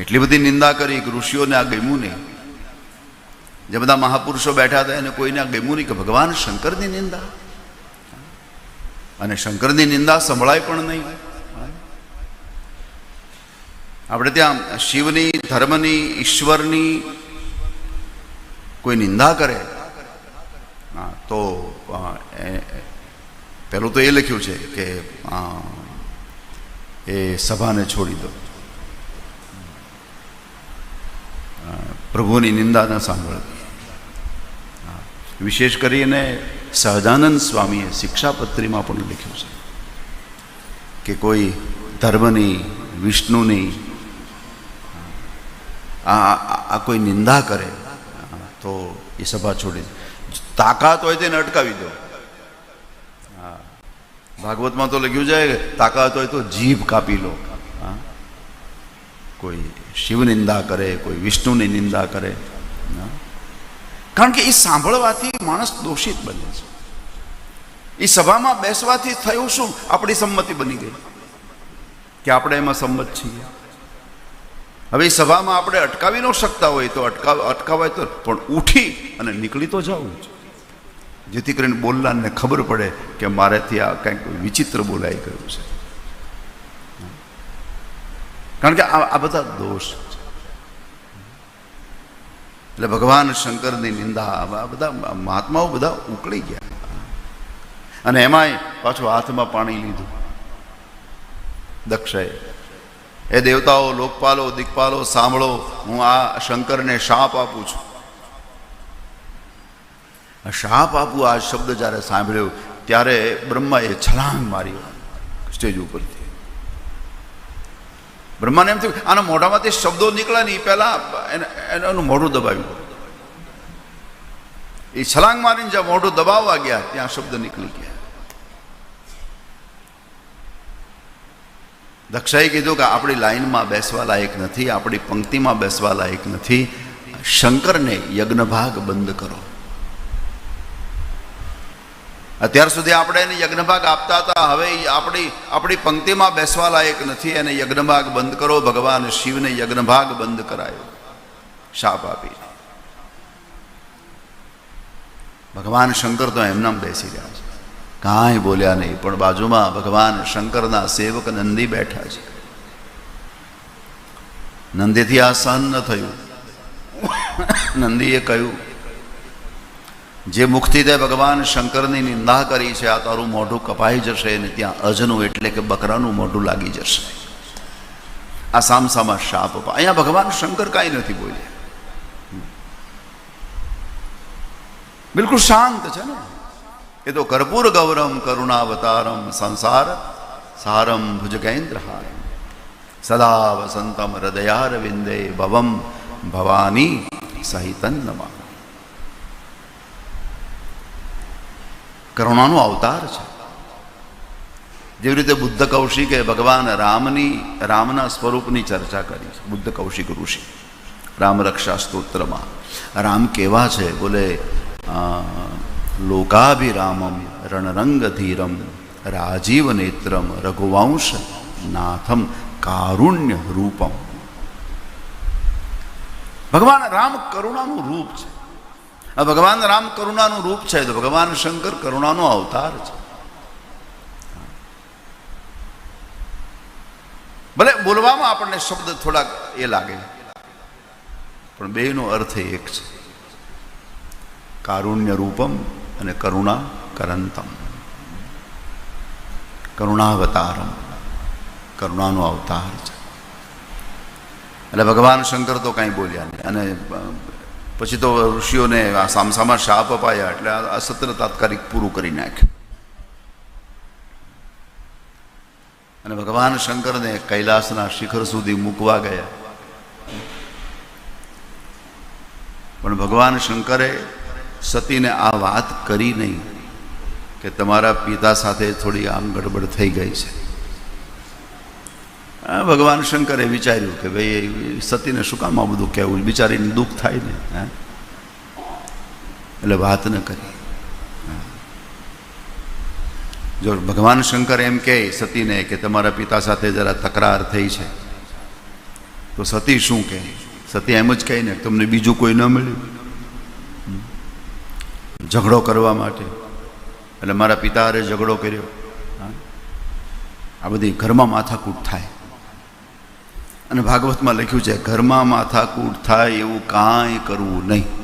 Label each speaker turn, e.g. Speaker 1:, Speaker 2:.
Speaker 1: એટલી બધી નિંદા કરી કે ઋષિઓને આ ગમ્યું નહીં. જે બધા મહાપુરુષો બેઠા હતા એને કોઈને આ ગમ્યું નહીં કે ભગવાન શંકરની નિંદા. અને શંકરની નિંદા સંભળાય પણ નહીં. આપણે ત્યાં શિવની, ધર્મની, ઈશ્વરની કોઈ નિંદા કરે? તો પહેલું તો એ લખ્યું છે કે એ સભાને છોડી દો. પ્રભુની નિંદા ન સાંભળવી. વિશેષ કરીને સહજાનંદ સ્વામીએ શિક્ષાપત્રીમાં પણ લખ્યું છે કે કોઈ ધર્મની, વિષ્ણુની, આ, આ- કોઈ નિંદા કરે તો એ સભા છોડી તાકાત હોય તેને અટકાવી દો. ભાગવતમાં તો લખ્યું છે તાકાત હોય તો જીભ કાપી લો. કોઈ શિવ નિંદા કરે, કોઈ વિષ્ણુની નિંદા કરે. કારણ કે એ સાંભળવાથી માણસ દોષિત બને છે. એ સભામાં બેસવાથી થયું શું? આપણી સંમતિ બની ગઈ કે આપણે એમાં સંમત છીએ. હવે એ સભામાં આપણે અટકાવી ન શકતા હોય તો અટકાવ અટકાવાય તો પણ ઉઠી અને નીકળી તો જવું જ જેથી કરીને બોલનારને ખબર પડે કે મારેથી આ કંઈક વિચિત્ર બોલાઈ ગયું છે. કારણ કે આ બધા દોષ છે. એટલે ભગવાન શંકરની નિંદા, આ બધા મહાત્માઓ બધા ઉકળી ગયા. અને એમાંય પાછું હાથમાં પાણી લીધું. દક્ષએ. એ દેવતાઓ, લોકપાલો દીકપાલો સાંભળો, હું આ શંકરને શાપ આપું છું. શાપ આપું? આ શબ્દ જ્યારે સાંભળ્યો, ત્યારે બ્રહ્માએ છલાંગ મારી. સ્ટેજ ઉપરથી. બ્રહ્માને એમ થયું, આના મોઢામાંથી શબ્દો નીકળ્યા ને પહેલા એને એને એનું મોઢું દબાવ્યું. એ છલાંગ મારીને જ્યાં મોઢું દબાવવા ગયા, ત્યાં શબ્દ નીકળી ગયા. દક્ષાએ કીધું કે આપણી લાઈનમાં બેસવા લાયક નથી, આપણી પંક્તિમાં બેસવા લાયક નથી. શંકરને યજ્ઞભાગ બંધ કરો. અત્યાર સુધી આપણે એને યજ્ઞભાગ આપતા હતા. હવે આપણી આપણી પંક્તિમાં બેસવા લાયક નથી. એને યજ્ઞભાગ બંધ કરો. ભગવાન શિવને યજ્ઞભાગ બંધ કરાયો. શાપ આપી. ભગવાન શંકર તો એમનામ બેસી રહ્યા છે. કાંઈ બોલ્યા નહીં, પણ બાજુમાં ભગવાન શંકરના સેવક નંદી બેઠા છે. નંદીથી આ સહન ન થયું. નંદીએ કહ્યું જે મુક્તિદે ભગવાન શંકરની નિંદા કરી છે, આ તારું મોઢું કપાઈ જશે અને ત્યાં અજનું એટલે કે બકરાનું મોઢું લાગી જશે. આ સામસામા શાપ અહીંયા ભગવાન શંકર કાંઈ નથી બોલ્યા. બિલકુલ શાંત છે ને. એ તો કર્પૂર ગૌરમ, કરુણાવતારમ, સંસાર સારમ ભુજગેન્દ્રહારમ. સદા વસંતમ હૃદયાર વિંદે ભવમ ભવાની સહિતન નમા. કરુણાનો અવતાર છે. જેવી રીતે બુદ્ધ કૌશિકે ભગવાન રામની, રામના સ્વરૂપની ચર્ચા કરી છે. બુદ્ધ કૌશિક ઋષિ. રામરક્ષા સ્તોત્રમાં. રામ કેવા છે? બોલે લોકાભિરામમ રણરંગધીરમ રાજીવ નેત્રમ રઘુવંશ નાથમ કારુણ્ય રૂપમ. ભગવાન રામ કરુણાનું રૂપ છે. આ ભગવાન રામ કરુણાનું રૂપ છે, તો ભગવાન શંકર કરુણાનો અવતાર છે. ભલે બોલવામાં આપણને શબ્દ થોડાક એ લાગે, પણ બેનો અર્થ એક છે. કારુણ્ય રૂપમ અને કરુણા કરંતમ. કરુણાવતારમ, કરુણાનો અવતાર છે. એટલે ભગવાન શંકર તો કાંઈ બોલ્યા નહીં. અને પછી તો ઋષિઓને આ સામસામાં શાપ અપાયા એટલે આ સત્ર તાત્કાલિક પૂરું કરી નાખ્યું. અને ભગવાન શંકરને કૈલાસના શિખર સુધી મૂકવા ગયા. પણ ભગવાન શંકરે સતીને આ વાત કરી નહીં કે તમારા પિતા સાથે થોડી આમ ગડબડ થઈ ગઈ છે. ભગવાન શંકરે વિચાર્યું કે ભાઈ સતીને શું કામ આ બધું કહેવું? બિચારીને દુઃખ થાય ને, હા? એટલે વાત ન કરી. જો ભગવાન શંકર એમ કહે સતીને કે તમારા પિતા સાથે જરા તકરાર થઈ છે, તો સતી શું કહે? સતી એમ જ કહે ને, તમને બીજું કોઈ ન મળ્યું? ઝઘડો કરવા માટે. એટલે મારા પિતા ઝઘડો કર્યો. આ બધી ઘરમાં માથાકૂટ થાય. અને ભાગવતમાં લખ્યું છે ઘરમાં માથાકૂટ થાય એવું કાંઈ કરવું નહીં.